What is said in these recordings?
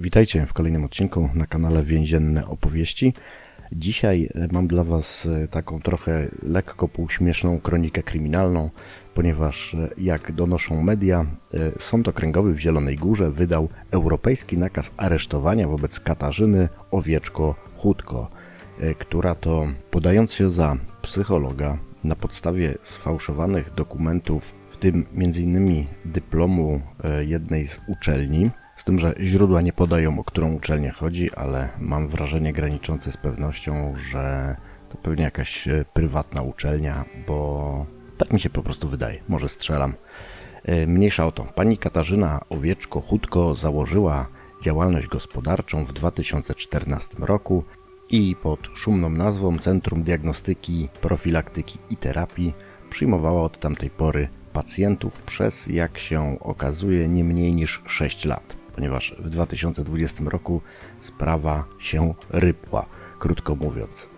Witajcie w kolejnym odcinku na kanale Więzienne Opowieści. Dzisiaj e, mam dla Was e, taką trochę lekko półśmieszną kronikę kryminalną, ponieważ e, jak donoszą media, Sąd Okręgowy w Zielonej Górze wydał europejski nakaz aresztowania wobec Katarzyny Owieczko-Chudko, która to podając się za psychologa na podstawie sfałszowanych dokumentów, w tym m.in. dyplomu jednej z uczelni, z tym, że źródła nie podają, o którą uczelnię chodzi, ale mam wrażenie graniczące z pewnością, że to pewnie jakaś e, prywatna uczelnia, bo tak mi się po prostu wydaje. Może strzelam. E, mniejsza o to. Pani Katarzyna Owieczko-Chudko założyła działalność gospodarczą w 2014 roku i pod szumną nazwą Centrum Diagnostyki, Profilaktyki i Terapii przyjmowała od tamtej pory pacjentów przez, jak się okazuje, nie mniej niż 6 lat ponieważ w 2020 roku sprawa się rypła, krótko mówiąc.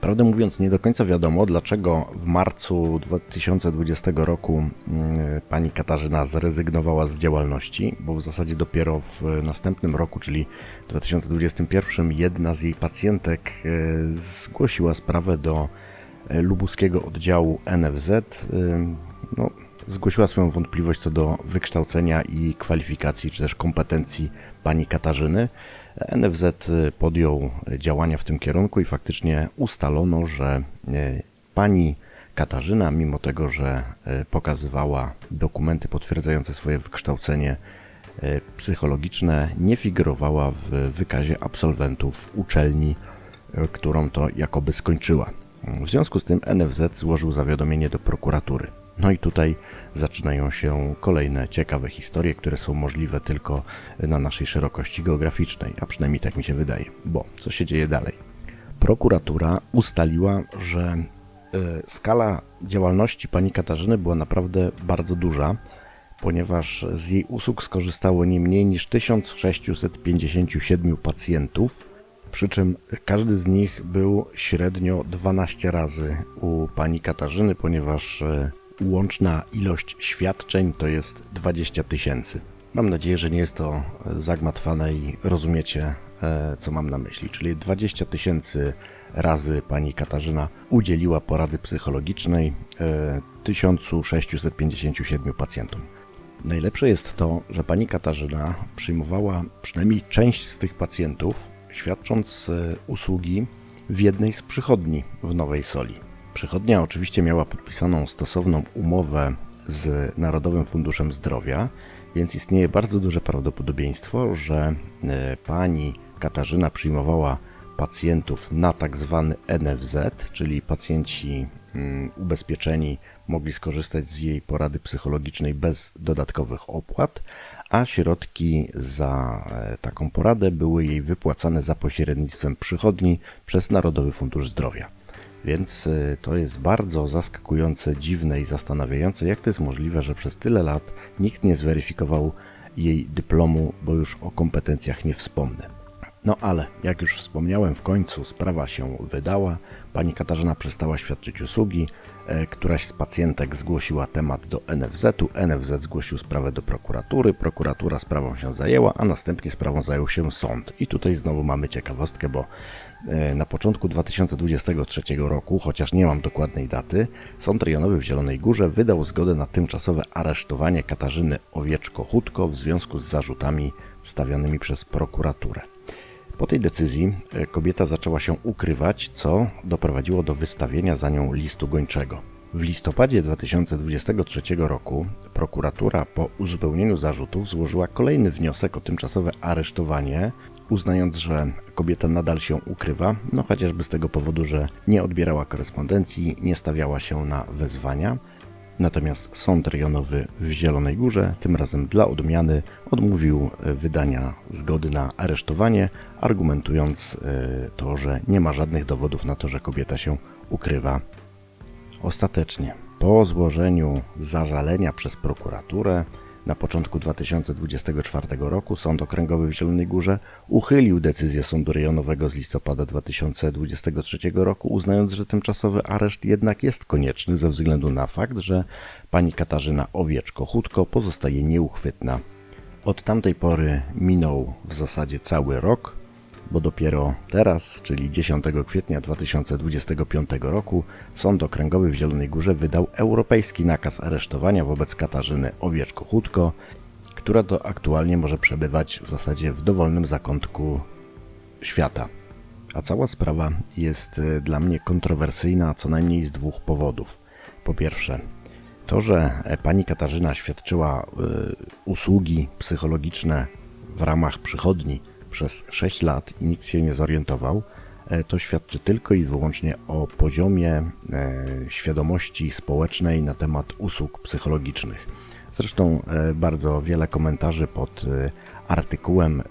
Prawdę mówiąc, nie do końca wiadomo, dlaczego w marcu 2020 roku mm, pani Katarzyna zrezygnowała z działalności, bo w zasadzie dopiero w następnym roku, czyli 2021, jedna z jej pacjentek e, zgłosiła sprawę do e, lubuskiego oddziału NFZ. E, no, zgłosiła swoją wątpliwość co do wykształcenia i kwalifikacji, czy też kompetencji pani Katarzyny. NFZ podjął działania w tym kierunku i faktycznie ustalono, że e, pani Katarzyna, mimo tego, że e, pokazywała dokumenty potwierdzające swoje wykształcenie e, psychologiczne, nie figurowała w wykazie absolwentów uczelni, którą to jakoby skończyła. W związku z tym NFZ złożył zawiadomienie do prokuratury. No i tutaj zaczynają się kolejne ciekawe historie, które są możliwe tylko na naszej szerokości geograficznej, a przynajmniej tak mi się wydaje. Bo co się dzieje dalej? Prokuratura ustaliła, że e, skala działalności pani Katarzyny była naprawdę bardzo duża, ponieważ z jej usług skorzystało nie mniej niż 1657 pacjentów, przy czym każdy z nich był średnio 12 razy u pani Katarzyny, ponieważ e, Łączna ilość świadczeń to jest 20 tysięcy. Mam nadzieję, że nie jest to zagmatwane i rozumiecie, e, co mam na myśli. Czyli 20 tysięcy razy pani Katarzyna udzieliła porady psychologicznej 1657 e, pacjentom. Najlepsze jest to, że pani Katarzyna przyjmowała przynajmniej część z tych pacjentów, świadcząc e, usługi w jednej z przychodni w Nowej Soli. Przychodnia oczywiście miała podpisaną stosowną umowę z Narodowym Funduszem Zdrowia, więc istnieje bardzo duże prawdopodobieństwo, że e, pani Katarzyna przyjmowała pacjentów na tak zwany NFZ, czyli pacjenci mm, ubezpieczeni mogli skorzystać z jej porady psychologicznej bez dodatkowych opłat, a środki za e, taką poradę były jej wypłacane za pośrednictwem przychodni przez Narodowy Fundusz Zdrowia. Więc y, to jest bardzo zaskakujące, dziwne i zastanawiające, jak to jest możliwe, że przez tyle lat nikt nie zweryfikował jej dyplomu, bo już o kompetencjach nie wspomnę. No ale, jak już wspomniałem, w końcu sprawa się wydała. Pani Katarzyna przestała świadczyć usługi. E, któraś z pacjentek zgłosiła temat do NFZ-u. NFZ zgłosił sprawę do prokuratury. Prokuratura sprawą się zajęła, a następnie sprawą zajął się sąd. I tutaj znowu mamy ciekawostkę, bo e, na początku 2023 roku, chociaż nie mam dokładnej daty, Sąd Rejonowy w Zielonej Górze wydał zgodę na tymczasowe aresztowanie Katarzyny Owieczko-Hutko w związku z zarzutami stawianymi przez prokuraturę. Po tej decyzji e, kobieta zaczęła się ukrywać, co doprowadziło do wystawienia za nią listu gończego. W listopadzie 2023 roku prokuratura po uzupełnieniu zarzutów złożyła kolejny wniosek o tymczasowe aresztowanie, uznając, że kobieta nadal się ukrywa, no chociażby z tego powodu, że nie odbierała korespondencji, nie stawiała się na wezwania, Natomiast sąd rejonowy w Zielonej Górze, tym razem dla odmiany, odmówił e, wydania zgody na aresztowanie, argumentując e, to, że nie ma żadnych dowodów na to, że kobieta się ukrywa. Ostatecznie, po złożeniu zażalenia przez prokuraturę, na początku 2024 roku Sąd Okręgowy w Zielonej Górze uchylił decyzję Sądu Rejonowego z listopada 2023 roku, uznając, że tymczasowy areszt jednak jest konieczny ze względu na fakt, że pani Katarzyna Owieczko-Chudko pozostaje nieuchwytna. Od tamtej pory minął w zasadzie cały rok, bo dopiero teraz, czyli 10 kwietnia 2025 roku, Sąd Okręgowy w Zielonej Górze wydał europejski nakaz aresztowania wobec Katarzyny Owieczko-Chudko, która to aktualnie może przebywać w zasadzie w dowolnym zakątku świata. A cała sprawa jest y, dla mnie kontrowersyjna co najmniej z dwóch powodów. Po pierwsze, to, że e, pani Katarzyna świadczyła y, usługi psychologiczne w ramach przychodni przez 6 lat i nikt się nie zorientował, e, to świadczy tylko i wyłącznie o poziomie e, świadomości społecznej na temat usług psychologicznych. Zresztą e, bardzo wiele komentarzy pod artykułem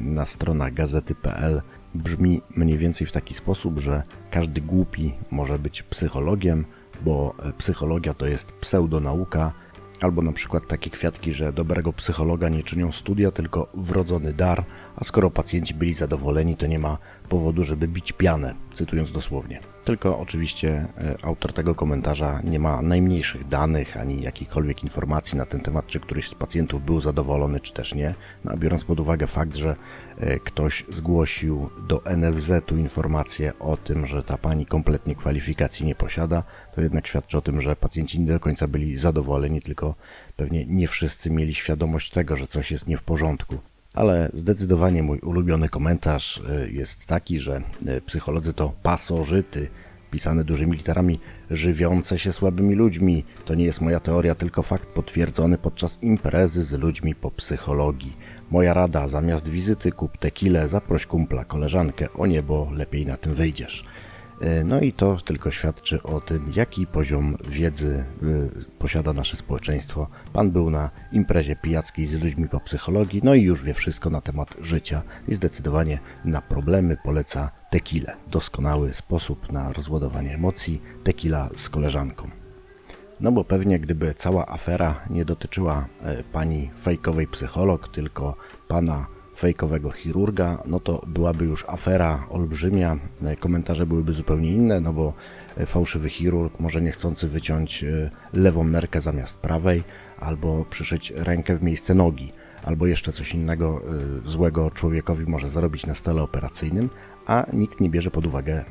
na stronach gazety.pl brzmi mniej więcej w taki sposób, że każdy głupi może być psychologiem, bo psychologia to jest pseudonauka, albo na przykład takie kwiatki, że dobrego psychologa nie czynią studia, tylko wrodzony dar, a skoro pacjenci byli zadowoleni, to nie ma powodu, żeby bić pianę, cytując dosłownie. Tylko oczywiście e, autor tego komentarza nie ma najmniejszych danych ani jakichkolwiek informacji na ten temat, czy któryś z pacjentów był zadowolony, czy też nie. No, a biorąc pod uwagę fakt, że e, ktoś zgłosił do NFZ-u informację o tym, że ta pani kompletnie kwalifikacji nie posiada, to jednak świadczy o tym, że pacjenci nie do końca byli zadowoleni, tylko pewnie nie wszyscy mieli świadomość tego, że coś jest nie w porządku. Ale zdecydowanie mój ulubiony komentarz y, jest taki, że y, psycholodzy to pasożyty, pisane dużymi literami, żywiące się słabymi ludźmi. To nie jest moja teoria, tylko fakt potwierdzony podczas imprezy z ludźmi po psychologii. Moja rada, zamiast wizyty kup tequilę, zaproś kumpla, koleżankę, o niebo, lepiej na tym wyjdziesz. E, No i to tylko świadczy o tym, jaki poziom wiedzy y, posiada nasze społeczeństwo. Pan był na imprezie pijackiej z ludźmi po psychologii, no i już wie wszystko na temat życia i zdecydowanie na problemy poleca tequilę. Doskonały sposób na rozładowanie emocji, tequila z koleżanką. No bo pewnie gdyby cała afera nie dotyczyła e, pani fejkowej psycholog, tylko pana fejkowego chirurga, no to byłaby już afera olbrzymia. E, Komentarze byłyby zupełnie inne, no bo e, fałszywy chirurg może niechcący wyciąć e, lewą nerkę zamiast prawej, albo przyszyć rękę w miejsce nogi, albo jeszcze coś innego złego człowiekowi może zrobić na stole operacyjnym, a nikt nie bierze pod uwagę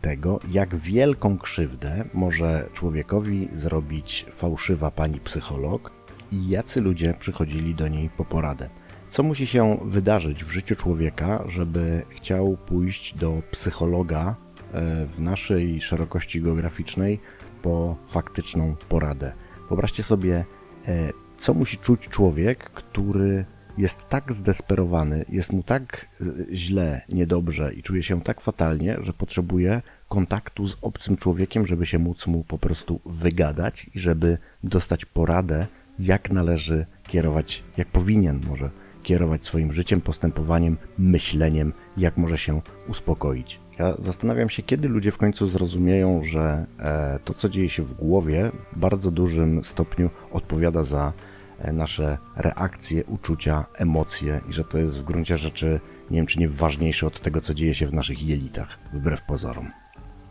tego, jak wielką krzywdę może człowiekowi zrobić fałszywa pani psycholog i jacy ludzie przychodzili do niej po poradę. Co musi się wydarzyć w życiu człowieka, żeby chciał pójść do psychologa e, w naszej szerokości geograficznej po faktyczną poradę? Wyobraźcie sobie, e, co musi czuć człowiek, który jest tak zdesperowany, jest mu tak e, źle, niedobrze i czuje się tak fatalnie, że potrzebuje kontaktu z obcym człowiekiem, żeby się móc mu po prostu wygadać i żeby dostać poradę, jak należy kierować, jak powinien może kierować swoim życiem, postępowaniem, myśleniem, jak może się uspokoić. Ja zastanawiam się, kiedy ludzie w końcu zrozumieją, że e, to, co dzieje się w głowie, w bardzo dużym stopniu odpowiada za e, nasze reakcje, uczucia, emocje i że to jest w gruncie rzeczy, nie wiem czy nie ważniejsze od tego, co dzieje się w naszych jelitach, wbrew pozorom.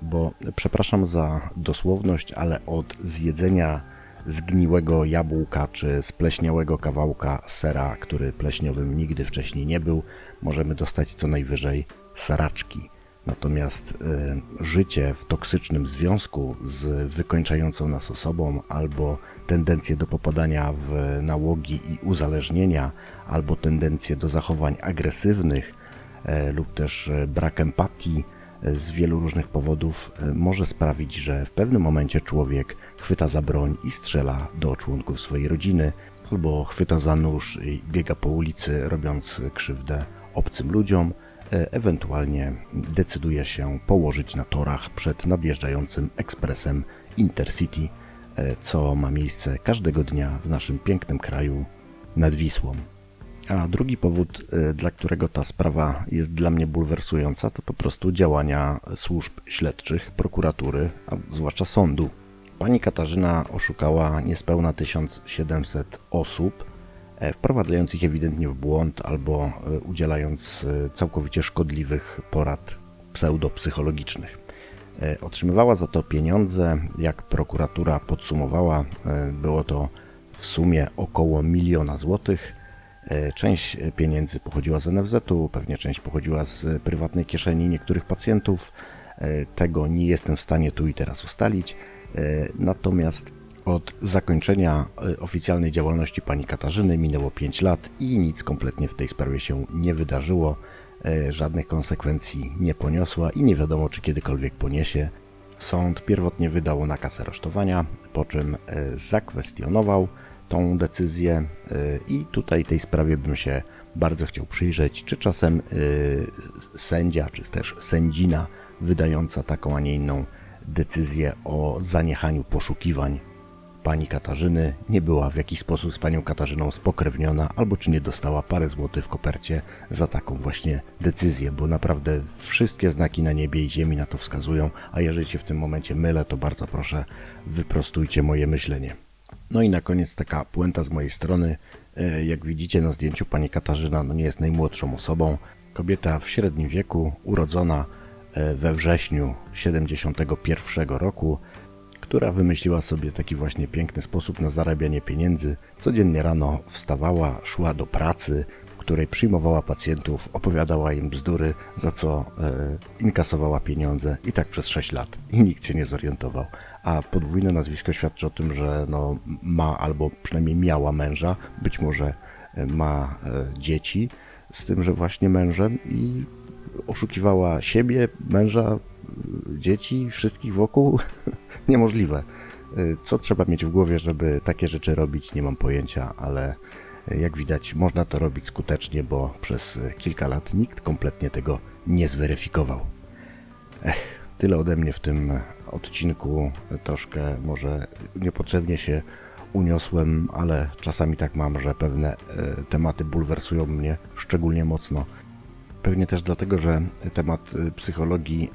Bo przepraszam za dosłowność, ale od zjedzenia zgniłego jabłka czy spleśniałego kawałka sera, który pleśniowym nigdy wcześniej nie był, możemy dostać co najwyżej saraczki. Natomiast y, życie w toksycznym związku z wykończającą nas osobą, albo tendencje do popadania w nałogi i uzależnienia, albo tendencje do zachowań agresywnych, e, lub też e, brak empatii z wielu różnych powodów e, może sprawić, że w pewnym momencie człowiek chwyta za broń i strzela do członków swojej rodziny, albo chwyta za nóż i biega po ulicy, robiąc krzywdę obcym ludziom, e, ewentualnie decyduje się położyć na torach przed nadjeżdżającym ekspresem Intercity, e, co ma miejsce każdego dnia w naszym pięknym kraju nad Wisłą. A drugi powód, y, dla którego ta sprawa jest dla mnie bulwersująca, to po prostu działania służb śledczych, prokuratury, a zwłaszcza sądu. Pani Katarzyna oszukała niespełna 1700 osób, e, wprowadzając ich ewidentnie w błąd albo e, udzielając e, całkowicie szkodliwych porad pseudopsychologicznych. Otrzymywała za to pieniądze, jak prokuratura podsumowała, było to w sumie około miliona złotych. E, Część pieniędzy pochodziła z NFZ-u, pewnie część pochodziła z prywatnej kieszeni niektórych pacjentów. E, Tego nie jestem w stanie tu i teraz ustalić. E, Natomiast od zakończenia oficjalnej działalności pani Katarzyny minęło 5 lat i nic kompletnie w tej sprawie się nie wydarzyło. Żadnych konsekwencji nie poniosła i nie wiadomo, czy kiedykolwiek poniesie. Sąd pierwotnie wydał nakaz aresztowania, po czym zakwestionował tą decyzję e, i tutaj tej sprawie bym się bardzo chciał przyjrzeć, czy czasem e, sędzia, czy też sędzina wydająca taką, a nie inną decyzję o zaniechaniu poszukiwań pani Katarzyny nie była w jakiś sposób z panią Katarzyną spokrewniona, albo czy nie dostała parę złotych w kopercie za taką właśnie decyzję, bo naprawdę wszystkie znaki na niebie i ziemi na to wskazują, a jeżeli się w tym momencie mylę, to bardzo proszę wyprostujcie moje myślenie. No i na koniec taka puenta z mojej strony. E, Jak widzicie na zdjęciu pani Katarzyna no nie jest najmłodszą osobą. Kobieta w średnim wieku, urodzona e, we wrześniu 71 roku, która wymyśliła sobie taki właśnie piękny sposób na zarabianie pieniędzy. Codziennie rano wstawała, szła do pracy, której przyjmowała pacjentów, opowiadała im bzdury, za co e, inkasowała pieniądze i tak przez 6 lat. I nikt się nie zorientował. A podwójne nazwisko świadczy o tym, że no, ma albo przynajmniej miała męża, być może e, ma e, dzieci z tymże właśnie mężem i oszukiwała siebie, męża, y, dzieci, wszystkich wokół. Niemożliwe. Y, Co trzeba mieć w głowie, żeby takie rzeczy robić, nie mam pojęcia, ale jak widać, można to robić skutecznie, bo przez y, kilka lat nikt kompletnie tego nie zweryfikował. Ech, tyle ode mnie w tym odcinku. Troszkę może niepotrzebnie się uniosłem, ale czasami tak mam, że pewne e, tematy bulwersują mnie szczególnie mocno. Pewnie też dlatego, że temat psychologii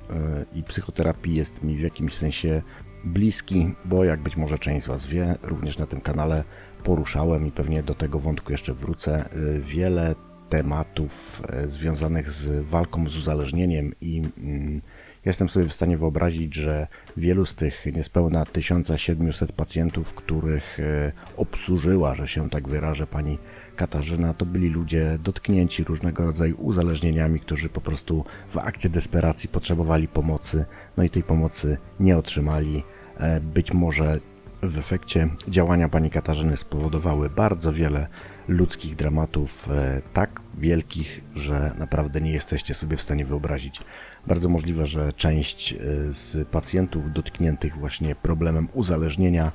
i psychoterapii jest mi w jakimś sensie bliski, bo jak być może część z Was wie, również na tym kanale poruszałem i pewnie do tego wątku jeszcze wrócę y, wiele tematów e, związanych z walką z uzależnieniem i mm, jestem sobie w stanie wyobrazić, że wielu z tych niespełna 1700 pacjentów, których e, obsłużyła, że się tak wyrażę, pani Katarzyna, to byli ludzie dotknięci różnego rodzaju uzależnieniami, którzy po prostu w akcie desperacji potrzebowali pomocy, no i tej pomocy nie otrzymali. E, Być może w efekcie działania pani Katarzyny spowodowały bardzo wiele ludzkich dramatów, e, tak wielkich, że naprawdę nie jesteście sobie w stanie wyobrazić. Bardzo możliwe, że część e, z pacjentów dotkniętych właśnie problemem uzależnienia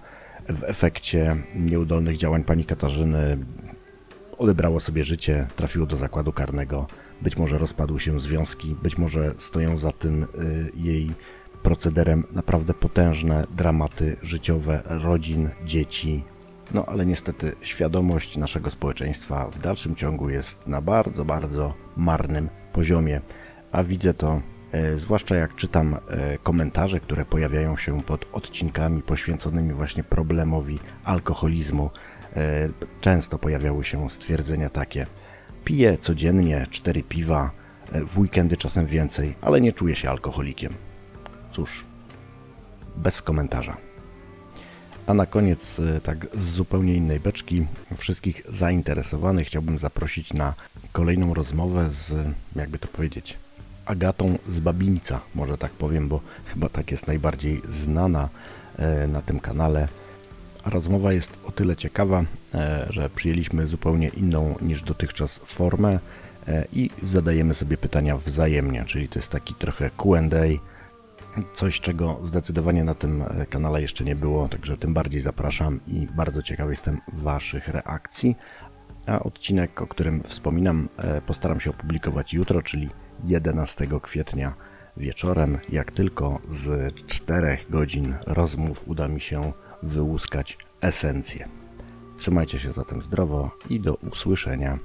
w efekcie nieudolnych działań pani Katarzyny odebrało sobie życie, trafiło do zakładu karnego, być może rozpadły się związki, być może stoją za tym y, jej procederem naprawdę potężne dramaty życiowe rodzin, dzieci. No ale niestety świadomość naszego społeczeństwa w dalszym ciągu jest na bardzo, bardzo marnym poziomie, a widzę to e, zwłaszcza jak czytam e, komentarze, które pojawiają się pod odcinkami poświęconymi właśnie problemowi alkoholizmu. E, Często pojawiały się stwierdzenia takie: Piję codziennie cztery piwa, w weekendy czasem więcej, ale nie czuję się alkoholikiem. Cóż, bez komentarza. A na koniec, e, tak z zupełnie innej beczki, wszystkich zainteresowanych chciałbym zaprosić na kolejną rozmowę z, jakby to powiedzieć, Agatą z Babińca, może tak powiem, bo chyba tak jest najbardziej znana e, na tym kanale. Rozmowa jest o tyle ciekawa, e, że przyjęliśmy zupełnie inną niż dotychczas formę i zadajemy sobie pytania wzajemnie, czyli to jest taki trochę QA, coś czego zdecydowanie na tym e, kanale jeszcze nie było, także tym bardziej zapraszam i bardzo ciekawy jestem Waszych reakcji. A odcinek, o którym wspominam, e, postaram się opublikować jutro, czyli 11 kwietnia wieczorem. Jak tylko z 4 godzin rozmów uda mi się wyłuskać esencję. Trzymajcie się zatem zdrowo i do usłyszenia